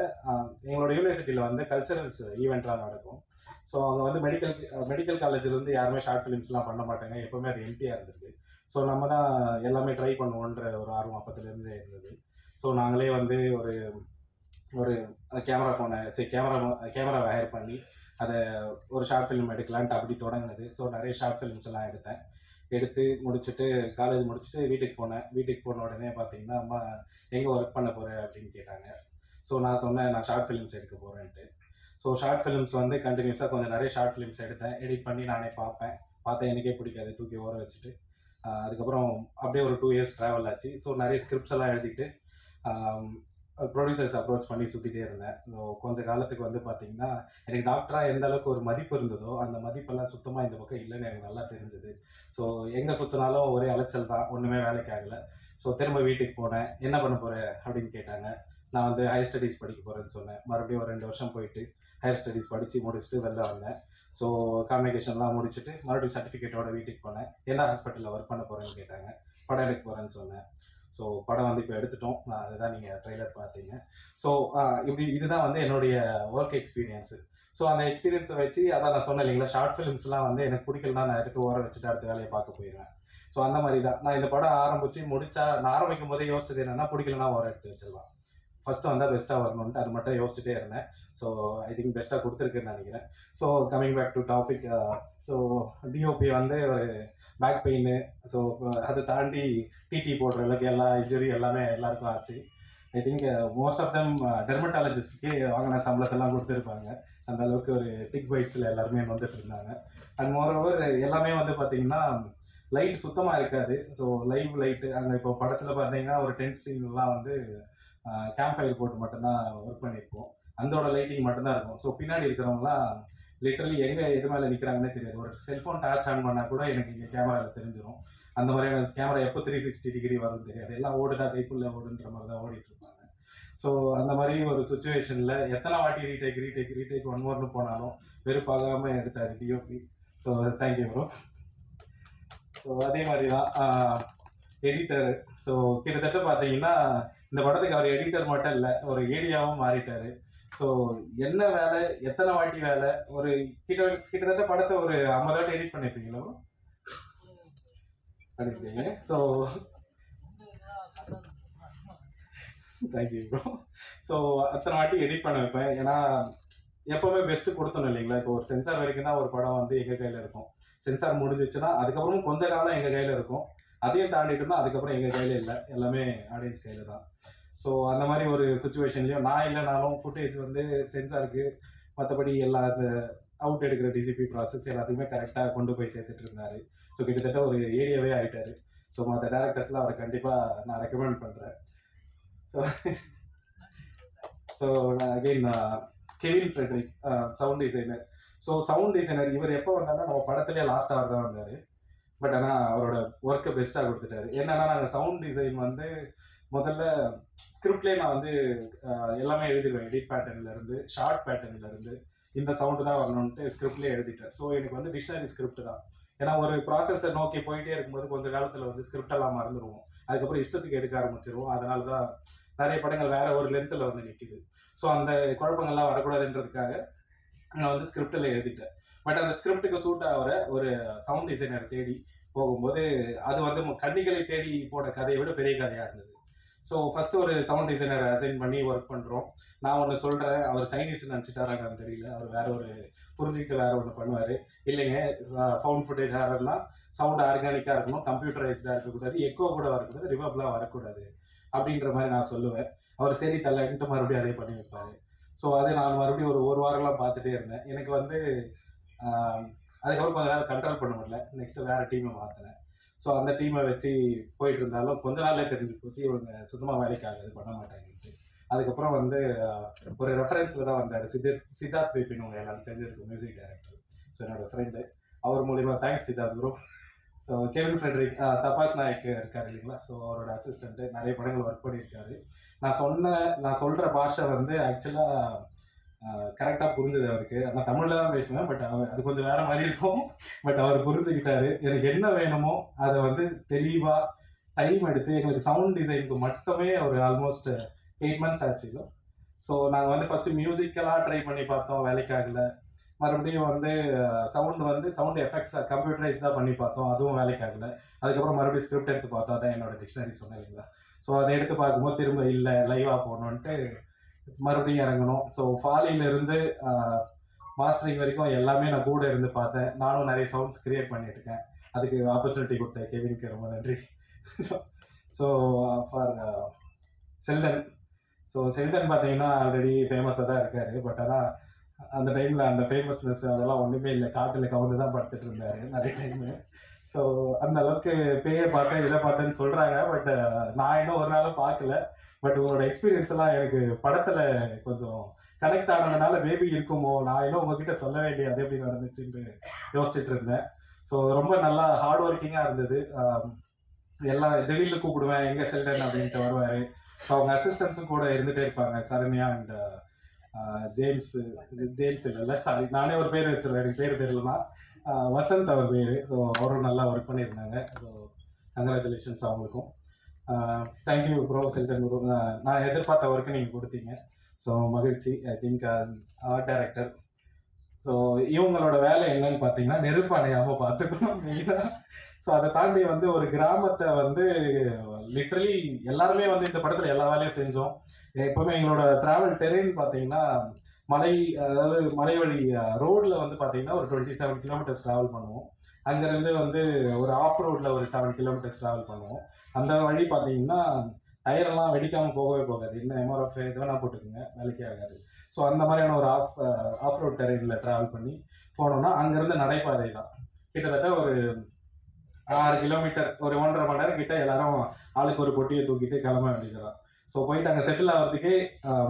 எங்களோட யூனிவர்சிட்டியில் வந்து கல்ச்சரல்ஸ் ஈவெண்ட்லாம் நடக்கும். ஸோ அங்கே வந்து மெடிக்கல் மெடிக்கல் காலேஜில் வந்து யாருமே ஷார்ட் ஃபிலிம்ஸ்லாம் பண்ண மாட்டாங்க. எப்போவுமே அது எம்டியாக இருந்திருக்கு ஸோ நம்ம தான் எல்லாமே ட்ரை பண்ணுவோன்ற ஒரு ஆர்வம் அப்பத்துலேருந்தே இருந்தது. ஸோ நாங்களே வந்து ஒரு ஒரு கேமரா ஃபோனை சரி கேமரா கேமரா ஹையர் பண்ணி அதை ஒரு ஷார்ட் ஃபிலிம் எடுக்கலான்ட்டு அப்படி தொடங்கினது. ஸோ நிறைய ஷார்ட் ஃபிலிம்ஸ் எல்லாம் எடுத்தேன். எடுத்து முடிச்சுட்டு காலேஜ் முடிச்சுட்டு வீட்டுக்கு போனேன். வீட்டுக்கு போன உடனே பார்த்தீங்கன்னா அம்மா எங்கே ஒர்க் பண்ண போகிற அப்படின்னு கேட்டாங்க. ஸோ நான் சொன்னேன் நான் ஷார்ட் ஃபிலிம்ஸ் எடுக்க போகிறேன்ட்டு ஸோ ஷார்ட் ஃபிலிம்ஸ் வந்து கண்டினியூஸாக கொஞ்சம் நிறைய ஷார்ட் ஃபிலிம்ஸ் எடுத்தேன். எடிட் பண்ணி நானே பார்ப்பேன் பார்த்தா எனக்கே பிடிக்காது. தூக்கி ஓர வச்சுட்டு. அதுக்கப்புறம் அப்படியே ஒரு டூ இயர்ஸ் ட்ராவல் ஆச்சு. ஸோ நிறைய ஸ்கிரிப்ட்ஸ் எல்லாம் எழுதிட்டு ப்ரொடியூசர்ஸ் அப்ரோச் பண்ணி சுற்றிட்டே இருந்தேன். ஸோ கொஞ்ச காலத்துக்கு வந்து பார்த்தீங்கன்னா எனக்கு டாக்டராக எந்த அளவுக்கு ஒரு மதிப்பு இருந்ததோ அந்த மதிப்பெல்லாம் சுத்தமாக இந்த பக்கம் இல்லைன்னு எனக்கு நல்லா தெரிஞ்சுது. ஸோ எங்கே சுற்றினாலும் ஒரே அலைச்சல் தான். ஒன்றுமே வேலைக்கு ஆகலை. ஸோ திரும்ப வீட்டுக்கு போனேன். என்ன பண்ண போகிறேன் அப்படின்னு கேட்டாங்க. நான் வந்து ஹையர் ஸ்டடீஸ் படிக்க போகிறேன்னு சொன்னேன். மறுபடியும் ஒரு ரெண்டு வருஷம் போயிட்டு ஹையர் ஸ்டடீஸ் படித்து முடிச்சுட்டு வெளில வந்தேன். ஸோ கான்வெகேஷன்லாம் முடிச்சுட்டு மறுபடியும் சர்டிஃபிகேட்டோட வீட்டுக்கு போனேன். என்ன ஹாஸ்பிட்டலில் ஒர்க் பண்ண போகிறேன்னு கேட்டாங்க. படம் எடுக்க போகிறேன்னு சொன்னேன். ஸோ படம் வந்து இப்போ எடுத்துட்டோம். நான் அதுதான் நீங்கள் ட்ரெய்லர் பார்த்தீங்க. ஸோ இப்படி இதுதான் வந்து என்னுடைய ஒர்க் எக்ஸ்பீரியன்ஸு ஸோ அந்த எக்ஸ்பீரியன்ஸை வச்சு அதான் நான் சொன்னேன் இல்லைங்களா ஷார்ட் ஃபிலிம்ஸ்லாம் வந்து எனக்கு பிடிக்கலன்னா நான் எடுத்து ஓர வச்சுட்டு அடுத்த வேலையை பார்க்க போயிடுவேன். ஸோ அந்த மாதிரி தான் நான் இந்த படம் ஆரம்பித்து முடிச்சா நான் ஆரம்பிக்கும் போதே யோசிச்சது என்னன்னா பிடிக்கலனா ஓர எடுத்து வச்சிடலாம். ஃபஸ்ட்டு வந்தால் பெஸ்ட்டாக வரணுன்ட்டு அது மட்டும் யோசிச்சுட்டே இருந்தேன். ஸோ ஐ திங்க் பெஸ்ட்டாக கொடுத்துருக்குன்னு நினைக்கிறேன். So coming back to topic so DOP வந்து ஒரு பேக் பெயின் ஸோ அதை தாண்டி டிடி போடுற அளவுக்கு எல்லா இன்ஜுரி எல்லாமே எல்லாருக்கும் ஆச்சு. I think most of them டெர்மட்டாலஜிஸ்டுக்கு வாங்கின சம்பளத்தெல்லாம் கொடுத்துருப்பாங்க. அந்த அளவுக்கு ஒரு டிக் பைட்ஸில் எல்லாருமே வந்துட்டு இருந்தாங்க. அண்ட் மோரோவர் எல்லாமே வந்து பார்த்தீங்கன்னா லைட் சுத்தமாக இருக்காது. ஸோ லைவ் லைட்டு அங்கே இப்போ படத்தில் பார்த்தீங்கன்னா ஒரு டென்ட் சீன்லாம் வந்து uh, கேம்ப் ஃபயர் போட்டு மட்டும்தான் ஒர்க் பண்ணியிருப்போம். அந்தோட லைட்டிங் மட்டும்தான் இருக்கும். ஸோ பின்னாடி இருக்கிறவங்களாம் லிட்டரலி எங்கே எது மேலே நிற்கிறாங்கன்னே தெரியாது. ஒரு செல்ஃபோன் டச் ஆன் பண்ணால் கூட எனக்கு இங்கே கேமராவில் தெரிஞ்சிடும் அந்த மாதிரியான கேமரா எப்போ த்ரீ சிக்ஸ்டி டிகிரி வரும்னு தெரியாது. எல்லாம் ஓடுதா கைக்குள்ளே ஓடுன்ற மாதிரி தான் ஓடிட்டு இருப்பாங்க. ஸோ அந்த மாதிரி ஒரு சுச்சுவேஷனில் எத்தனை வாட்டி ரீடேக் ரீடேக் ரீடேக் ஒன் மோர்னு போனாலும் வெறுப்பாகாமல் எடுத்தாரு DOP so thank you bro so அதே மாதிரி தான் எடிட்டர் ஸோ கிட்டத்தட்ட பார்த்தீங்கன்னா இந்த படத்துக்கு அவர் எடிட்டர் மட்டும் இல்லை ஒரு ஏடியாவும் மாறிட்டாரு. ஸோ என்ன வேலை? எத்தனை வாட்டி வேலை? ஒரு கிட்ட கிட்டத்தட்ட படத்தை ஒரு ஐம்பது வாட்டி எடிட் பண்ணியிருப்பீங்களோ பண்ணியிருக்கீங்க ஸோ தேங்க்யூ ப்ரோ ஸோ அத்தனை வாட்டி எடிட் பண்ண வைப்பேன். ஏன்னா எப்போவுமே பெஸ்ட்டு கொடுத்தணும் இல்லைங்களா? இப்போ ஒரு சென்சார் வரைக்கும் தான் ஒரு படம் வந்து எங்கள் கையில் இருக்கும். சென்சார் முடிஞ்சிச்சுன்னா அதுக்கப்புறமும் கொஞ்ச காலம் எங்கள் கையில் இருக்கும். அதையும் தாண்டிட்டோம்னா அதுக்கப்புறம் எங்கள் கையில் இல்லை. எல்லாமே ஆடியன்ஸ் கையில் தான் ஸோ அந்த மாதிரி ஒரு சுச்சுவேஷன்லையும் நான் இல்லைனாலும் ஃபுட்டேஜ் வந்து சென்சாருக்கு மற்றபடி எல்லா அவுட் எடுக்கிற டிசிபி ப்ராசஸ் எல்லாத்தையுமே கரெக்டாக கொண்டு போய் சேர்த்துட்டு இருந்தாரு. ஸோ கிட்டத்தட்ட ஒரு ஏரியாவே ஆயிட்டாரு. ஸோ மற்ற டேரக்டர்ஸ்லாம் அவரை கண்டிப்பாக நான் ரெக்கமெண்ட் பண்ணுறேன் so so again Kevin Fredrick sound designer so sound designer இவர் எப்போ வந்தாலும் நம்ம படத்துலேயே லாஸ்ட் அவர் தான் வந்தார். பட் ஆனால் அவரோட ஒர்க்கை பெஸ்ட்டாக கொடுத்துட்டாரு. என்னன்னா நாங்கள் சவுண்ட் டிசைன் வந்து முதல்ல ஸ்கிரிப்ட்லேயே நான் வந்து எல்லாமே எழுதிடுவேன் எடிட் பேட்டர்ன்ல இருந்து ஷார்ட் பேட்டர்ன்ல இருந்து இந்த சவுண்டு தான் வரணும்ட்டு ஸ்கிரிப்ட்லேயே எழுதிட்டேன். ஸோ எனக்கு வந்து டிக்ஷனரி ஸ்கிரிப்ட் தான். ஏன்னா ஒரு ப்ராசஸை நோக்கி போயிட்டே இருக்கும்போது கொஞ்ச காலத்தில் வந்து ஸ்கிரிப்ட் எல்லாம் மறந்துடுவோம் அதுக்கப்புறம் இஷ்டத்துக்கு எடுக்க ஆரம்பிச்சிருவோம். அதனால தான் நிறைய படங்கள் வேற ஒரு லென்த்தில் வந்து நிற்கிது ஸோ அந்த குழப்பங்கள்லாம் வரக்கூடாதுன்றதுக்காக நான் வந்து ஸ்கிரிப்டில் எழுதிட்டேன். பட் அந்த ஸ்கிரிப்டுக்கு சூட் ஆகிற ஒரு சவுண்ட் டிசைனர் தேடி போகும்போது அது வந்து கண்ணிகளை கன்னிகளை தேடி போன கதையை விட பெரிய கதையாக இருந்தது. ஸோ ஃபர்ஸ்ட் ஒரு சவுண்ட் டிசைனர் அசைன் பண்ணி ஒர்க் பண்ணுறோம் நான் ஒன்று சொல்கிறேன் அவர் சைனீஸ் நினச்சிட்டாராங்கன்னு தெரியல. அவர் வேற ஒரு புரிஞ்சுக்கிட்டு வேற ஒன்று பண்ணுவார். இல்லைங்க ஃபவுண்ட் ஃபுட்டேஜ் ஹாரர்லாம் சவுண்ட் ஆர்கானிக்காக இருக்கணும் கம்ப்யூட்டரைஸ்டாக இருக்கக்கூடாது எக்கோ கூட வரக்கூடாது ரிவப்லாம் வரக்கூடாது அப்படின்ற மாதிரி நான் சொல்லுவேன். அவர் சரி தள்ளன்ட்டு மறுபடியும் அதே பண்ணி வைப்பார். ஸோ அதை நான் மறுபடியும் ஒரு ஒரு வாரம்லாம் பார்த்துட்டே இருந்தேன். எனக்கு வந்து அதுக்கப்புறம் கொஞ்ச நேரம் கண்ட்ரோல் பண்ண முடியல. நெக்ஸ்ட்டு வேறு டீமை மாற்றினேன் ஸோ அந்த டீமை வச்சு போயிட்டு இருந்தாலும் கொஞ்ச நாள்ல தெரிஞ்சு போச்சு இவங்க சுத்தமாக வேலைக்காக இது பண்ண மாட்டாங்கன்ட்டு. அதுக்கப்புறம் வந்து ஒரு ரெஃபரன்ஸில் தான் வந்தார். சித்தார்த் சித்தார்த் விபின் உங்க எல்லாரும் தெரிஞ்சிருக்கும் மியூசிக் டைரக்டர் ஸோ என்னோட ஃப்ரெண்டு அவர் மூலிமா thanks Siddharth bro so Kevin Fredrick Tapas Nayak இருக்கார் இல்லைங்களா? ஸோ அவரோட அசிஸ்டண்ட்டு நிறைய படங்கள் ஒர்க் பண்ணியிருக்காரு. நான் சொன்ன நான் சொல்கிற பாஷை வந்து ஆக்சுவலாக கரெக்டாக புரிஞ்சுது அவருக்கு. நான் தமிழில் தான் பேசுவேன் பட் அவர் அது கொஞ்சம் வேற மாதிரி இருக்கும். பட் அவர் புரிஞ்சுக்கிட்டாரு. எனக்கு என்ன வேணுமோ அதை வந்து தெளிவாக டைம் எடுத்து எங்களுக்கு சவுண்ட் டிசைனுக்கு மட்டுமே ஒரு ஆல்மோஸ்ட் எயிட் மந்த்ஸ் ஆச்சு ஸோ நாங்கள் வந்து ஃபஸ்ட்டு மியூசிக்கலாக ட்ரை பண்ணி பார்த்தோம் வேலைக்காகல. மறுபடியும் வந்து சவுண்ட் வந்து சவுண்ட் எஃபெக்ட்ஸ் கம்ப்யூட்டரைஸ்டாக பண்ணி பார்த்தோம் அதுவும் வேலைக்காகல. அதுக்கப்புறம் மறுபடியும் ஸ்கிரிப்ட் எடுத்து பார்த்தோம். அதான் என்னோட டிக்ஷனரி சொன்னேன் இல்லைங்களா? ஸோ அதை எடுத்து பார்க்கும்போது திரும்ப இல்லை லைவாக போகணுன்ட்டு மறுபடியும் இறங்கணும். ஸோ ஃபாலியிலிருந்து மாஸ்டரிங் வரைக்கும் எல்லாமே நான் கூட இருந்து பார்த்தேன். நானும் நிறைய சவுண்ட்ஸ் கிரியேட் பண்ணிட்டு இருக்கேன். அதுக்கு ஆப்பர்ச்சுனிட்டி கொடுத்த கெவினுக்கு ரொம்ப நன்றி. So for Seldon. So Seldon பார்த்தீங்கன்னா ஆல்ரெடி ஃபேமஸாக தான் இருக்காரு. பட் ஆனால் அந்த டைமில் அந்த ஃபேமஸ்னஸ் அதெல்லாம் ஒன்றுமே இல்லை. காட்டில் கவுந்து தான் படுத்துட்டு இருந்தாரு நிறைய டைமு ஸோ அந்த அளவுக்கு பேயை பார்த்தேன் இதை பார்த்தேன்னு சொல்கிறாங்க பட் நான் இன்னும் ஒரு நாளும் பார்க்கல. பட் உங்களோட எக்ஸ்பீரியன்ஸ் எல்லாம் எனக்கு படத்தில் கொஞ்சம் கனெக்ட் ஆனதுனால பேபி இருக்குமோ? நான் இன்னும் உங்ககிட்ட சொல்ல வேண்டிய அது எப்படி நடந்துச்சுன்னு யோசிச்சுட்டு இருந்தேன். ஸோ ரொம்ப நல்லா ஹார்ட் ஒர்க்கிங்காக இருந்தது. எல்லாம் திடீர்னு கூப்பிடுவேன் எங்கே செல்டன்? அப்படின்ட்டு வருவார். ஸோ அவங்க அசிஸ்டன்ஸும் கூட இருந்துகிட்டே இருப்பாங்க. சரண்யா அண்ட் ஜேம்ஸ் ஜேம்ஸ் இல்லைல்ல. சாரி நானே ஒரு பேர் வச்சிருவேன். எனக்கு பேர் தெரியலனா வசந்த் அவர் பேர். ஸோ அவரும் நல்லா ஒர்க் பண்ணியிருந்தாங்க. ஸோ கங்க்ராச்சுலேஷன்ஸ் அவங்களுக்கும். Thank you bro Seldon bro நான் எதிர்பார்த்த ஒர்க்கு நீங்கள் கொடுத்தீங்க. ஸோ மகிழ்ச்சி. I think art director so இவங்களோட வேலை என்னன்னு பார்த்தீங்கன்னா நெருப்பு அணையாமல் பார்த்துக்கணும் மெயினாக ஸோ அதை தாண்டி வந்து ஒரு கிராமத்தை வந்து லிட்ரலி எல்லாருமே வந்து இந்த படத்தில் எல்லா வேலையும் செஞ்சோம். எப்போவுமே எங்களோட ட்ராவல் டெரெயின் பார்த்தீங்கன்னா மலை அதாவது மலை வழி ரோடில் வந்து பார்த்தீங்கன்னா ஒரு டுவெண்ட்டி செவன் கிலோமீட்டர்ஸ் ட்ராவல் பண்ணுவோம். அங்கேருந்து வந்து ஒரு ஆஃப் ரோட்டில் ஒரு செவன் கிலோமீட்டர்ஸ் ட்ராவல் பண்ணுவோம். அந்த வழி பார்த்தீங்கன்னா டயரெல்லாம் வெடிக்காமல் போகவே போகாது. என்ன எம்ஆர்எஃப் இது வேணால் போட்டுக்கோங்க வேலைக்கே ஆகாது. ஸோ அந்த மாதிரியான ஒரு ஆஃப் ஆஃப் ரோட் டெரெயினில் ட்ராவல் பண்ணி போனோம்னா அங்கேருந்து நடைபாதை தான். கிட்டத்தட்ட ஒரு ஆறு கிலோமீட்டர் ஒரு ஒன்றரை மணி நேரம் கிட்ட எல்லாரும் ஆளுக்கு ஒரு பொட்டியை தூக்கிட்டு கிளம்ப வேண்டியதுதான். ஸோ போயிட்டு அங்கே செட்டில் ஆகிறதுக்கே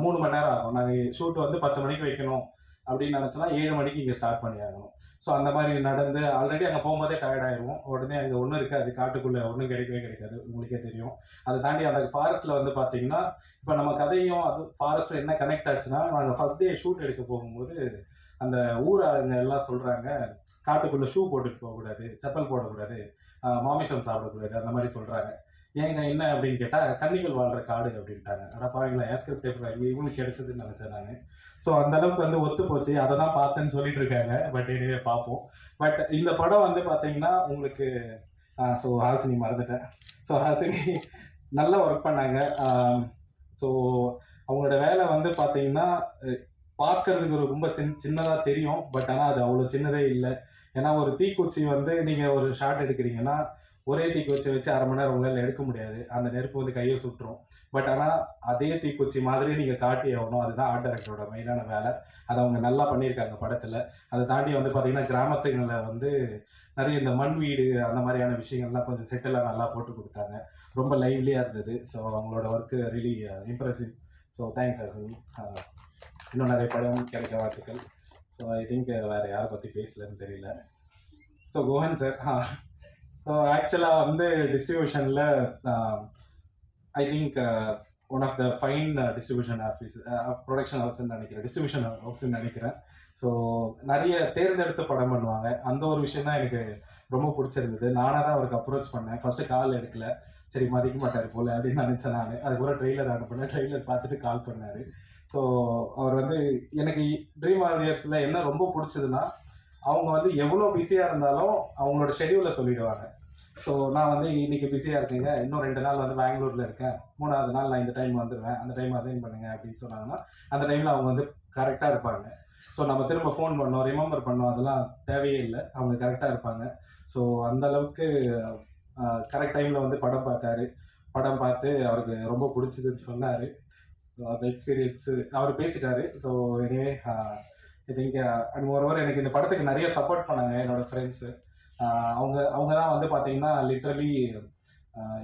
மூணு மணி நேரம் ஆகும். நாங்கள் ஷூட் வந்து பத்து மணிக்கு வைக்கணும் அப்படின்னு நினச்சோன்னா ஏழு மணிக்கு இங்கே ஸ்டார்ட் பண்ணி ஆகணும் ஸோ அந்த மாதிரி நடந்து ஆல்ரெடி அங்கே போகும்போதே டயர்ட் ஆயிடுவோம் உடனே அங்கே ஒன்றும் இருக்காது. காட்டுக்குள்ளே ஒன்றும் கிடைக்கவே கிடைக்காது. உங்களுக்கே தெரியும். அதை தாண்டி அந்த ஃபாரஸ்ட்டில் வந்து பார்த்தீங்கன்னா இப்போ நம்ம கதையும் அது ஃபாரஸ்ட்டில் என்ன கனெக்ட் ஆச்சுன்னா நாங்கள் ஃபர்ஸ்ட் டே ஷூட் எடுக்க போகும்போது அந்த ஊர் ஆளுங்க எல்லாம் சொல்கிறாங்க காட்டுக்குள்ளே ஷூ போட்டுட்டு போகக்கூடாது செப்பல் போடக்கூடாது மாமிசம் சாப்பிடக்கூடாது அந்த மாதிரி சொல்கிறாங்க ஏங்க என்ன அப்படின்னு கேட்டால் கன்னிகள் வாழ்கிற காடு அப்படின்ட்டாங்க. ஆனால் பாருங்களா ஏஸ்கிரிப்ட் பேப்பர் இவங்களுக்கு கிடைச்சதுன்னு நினச்சேன் நான். ஸோ அந்த அளவுக்கு வந்து ஒத்து போச்சு. அதை தான் பார்த்தேன்னு சொல்லிட்டு இருக்காங்க. பட் எனிவே பார்ப்போம். பட் இந்த படம் வந்து பார்த்தீங்கன்னா உங்களுக்கு ஸோ ஹாசினி மறந்துட்டேன். ஸோ ஹாசினி நல்லா ஒர்க் பண்ணாங்க. ஸோ அவங்களோட வேலை வந்து பார்த்தீங்கன்னா பார்க்கறதுக்கு ஒரு ரொம்ப சின் சின்னதாக தெரியும். பட் ஆனால் அது அவ்வளோ சின்னதே இல்லை. ஏன்னா ஒரு தீக்குச்சி வந்து நீங்கள் ஒரு ஷார்ட் எடுக்கிறீங்கன்னா ஒரே தீக்குச்சி வச்சு அரை மணி நேரம் உங்களால் எடுக்க முடியாது. அந்த நெருப்பு வந்து கையை சுட்டுரும் பட் ஆனால் அதே தீக்குச்சி மாதிரி நீங்கள் காட்டி ஆகணும். அதுதான் ஆர்ட் டைரக்டரோட மெயினான வேலை. அதை அவங்க நல்லா பண்ணியிருக்காங்க படத்தில். அதை தாண்டி வந்து பார்த்தீங்கன்னா கிராமத்துங்களில் வந்து நிறைய இந்த மண் வீடு அந்த மாதிரியான விஷயங்கள்லாம் கொஞ்சம் செட்டிலாக நல்லா போட்டு கொடுத்தாங்க. ரொம்ப லைவ்லியாக இருந்தது. ஸோ அவங்களோட work really impressive so thanks Asan இன்னும் நிறைய படம் கிடைக்க வாழ்த்துக்கள். ஸோ ஐ திங்க் வேறு யாரை பற்றி பேசலன்னு தெரியல. ஸோ கோஹன் சார் ஸோ ஆக்சுவலாக வந்து டிஸ்ட்ரிபியூஷனில் I think one of the fine distribution office production ஹவுஸ்ன்னு நினைக்கிறேன். டிஸ்ட்ரிபியூஷன் ஹவுஸ்ன்னு நினைக்கிறேன். ஸோ நிறைய தேர்ந்தெடுத்து படம் பண்ணுவாங்க. அந்த ஒரு விஷயம் தான் எனக்கு ரொம்ப பிடிச்சிருந்தது. நானாக தான் அவருக்கு அப்ரோச் பண்ணேன். ஃபர்ஸ்ட் கால் எடுக்கல. சரி மதிக்க மாட்டார் போல அப்படின்னு நினச்சேன் நான். அதுக்கப்புறம் ட்ரெய்லர் பண்ணேன். ட்ரெய்லர் பார்த்துட்டு கால் பண்ணார். ஸோ அவர் வந்து எனக்கு ட்ரீம் வாரியர்ஸில் என்ன ரொம்ப பிடிச்சதுன்னா அவங்க வந்து எவ்வளோ பிஸியாக இருந்தாலும் அவங்களோட ஷெடியூலை சொல்லிடுவாங்க. ஸோ நான் வந்து இன்னைக்கு பிஸியாக இருக்கேங்க. இன்னும் ரெண்டு நாள் வந்து பெங்களூரில் இருக்கேன். மூணாவது நாள் நான் இந்த டைம் வந்துடுவேன் அந்த டைம் அசைன் பண்ணுங்க அப்படின்னு சொன்னாங்கன்னா அந்த டைமில் அவங்க வந்து கரெக்டாக இருப்பாங்க. ஸோ நம்ம திரும்ப ஃபோன் பண்ணோம் ரிமெம்பர் பண்ணோம் அதெல்லாம் தேவையே இல்லை. அவங்க கரெக்டாக இருப்பாங்க. ஸோ அந்த அளவுக்கு கரெக்ட் டைமில் வந்து படம் பார்த்தாரு. படம் பார்த்து அவருக்கு ரொம்ப பிடிச்சதுன்னு சொன்னார். அந்த எக்ஸ்பீரியன்ஸு அவர் பேசிட்டாரு. So anyway think and over எனக்கு இந்த படத்துக்கு நிறைய சப்போர்ட் பண்ணாங்க என்னோட ஃப்ரெண்ட்ஸு அவங்க அவங்க தான் வந்து பார்த்தீங்கன்னா லிட்ரலி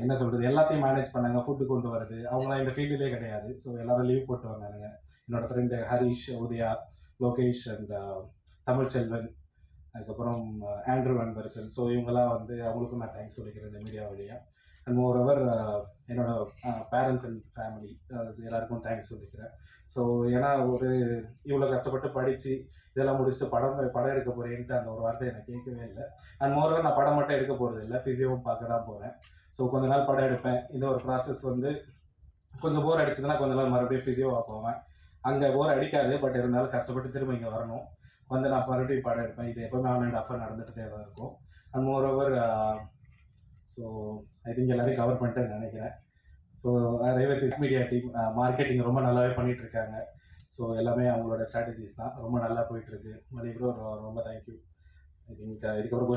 என்ன சொல்கிறது எல்லாத்தையும் மேனேஜ் பண்ணாங்க ஃபுட்டு கொண்டு வரது அவங்களாம் இந்த ஃபீல்டுலேயே கிடையாது. ஸோ எல்லாரும் லீவ் போட்டு வந்தானுங்க. என்னோட ஃப்ரெண்டு ஹரிஷ் உதயா லோகேஷ் அண்ட் தமிழ்ச்செல்வன். அதுக்கப்புறம் ஆண்ட்ரூ அன்பரசன் ஸோ இவங்கெல்லாம் வந்து அவங்களுக்கும் நான் தேங்க்ஸ் சொல்லிக்கிறேன் இந்த மீடியா வழியாக அண்ட் மோர் ஓவர் என்னோட பேரண்ட்ஸ் அண்ட் ஃபேமிலி எல்லாருக்கும் தேங்க்ஸ் சொல்லிக்கிறேன். ஸோ ஏன்னா ஒரு இவ்வளோ கஷ்டப்பட்டு படித்து இதெல்லாம் முடிச்சுட்டு படம் படம் எடுக்க போகிறேன்ட்டு அந்த ஒரு வார்த்தை எனக்கு கேட்கவே இல்லை. அண்ட் மோரோவர் நான் படம் மட்டும் எடுக்க போகிறது இல்லை. ஃபிசியோவும் பார்க்க தான் போகிறேன் ஸோ கொஞ்ச நாள் படம் எடுப்பேன். இந்த ஒரு ப்ராசஸ் வந்து கொஞ்சம் போர் அடிச்சதுன்னா கொஞ்ச நாள் மறுபடியும் ஃபிசியோவாக போவேன். அங்கே போர் அடிக்காது. பட் இருந்தாலும் கஷ்டப்பட்டு திரும்ப இங்கே வரணும். வந்து நான் மறுபடியும் படம் எடுப்பேன். இது எப்போவுமே நான் அண்ட் ஆஃபாக நடந்துகிட்டே தான் இருக்கும். And moreover so I think எல்லாரையும் கவர் பண்ணிட்டேன்னு நினைக்கிறேன். So Revathi media team marketing ரொம்ப நல்லாவே பண்ணிட்டு இருக்காங்க ஸோ எல்லாமே அவங்களோட ஸ்ட்ராட்டஜிஸ் தான். ரொம்ப நல்லா போயிட்டு இருக்கு மறுபடியும் ரொம்ப தேங்க்யூ ஐ திங்க் இதுக்கப்புறம்